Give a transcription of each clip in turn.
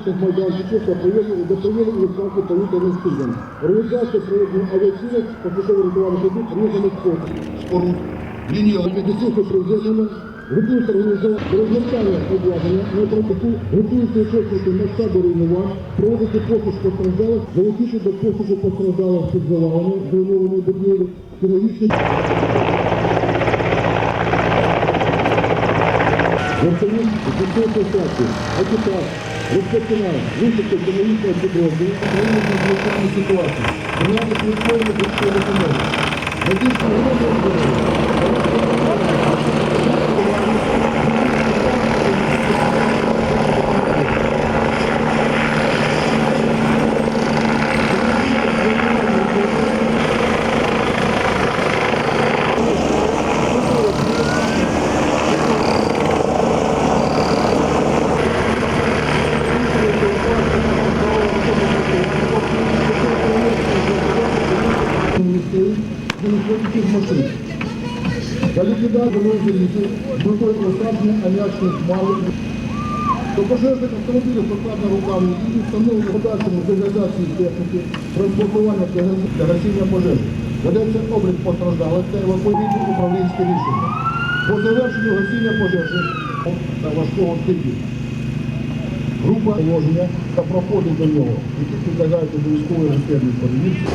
гірських майданчиків та прийому до прийому електронних повітряних суден. Організація проведення авіаційних та пошуково-рятувальних робіт різними способами. споруд, лінії Медицинське президентами готується організовувати розгортання обладнання на протоку, готуються учасники масштабу руйнувань, проводиться пошук постраждалих, залучити до пошуку постраждалих під завалами, зруйнованої будівлі, хірургічні Вертоліт фіксується стації. Екіпаж розпочинає висадку економічного підрозділу України з надзвичайної ситуації. Прийняти швидкої медичної допомоги. Медична з машин. За ліквідацію розрізу з метою ослаблення хмари до пожежних автомобілів покладено руками і встановлено подальшому деградації техніки, транспортування для гасіння пожежі. Ведеться облік постраждалих та евакуаційні управлінські рішення. По завершенню гасіння пожежі та важкого типу група положення та проходить до нього, які підлягають військової екстерної перевірки.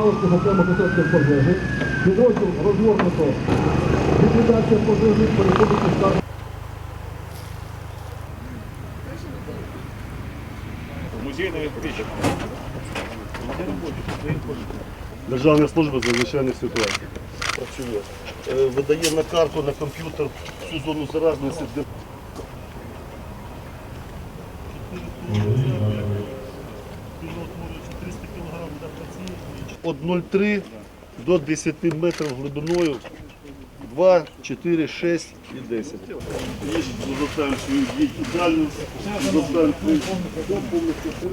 Залишків окремих мистецьких пожежі. Підрозділ розгорнуто. Ліквідація пожежі переходить у стан. Державна служба з надзвичайних ситуацій. працює. Е, Видає на карту, на комп'ютер всю зону заразності. От 0,3 до 10 метрів глибиною 2, 4, 6 і 10. Є доставимо свою діяльність, доставимо свою повністю.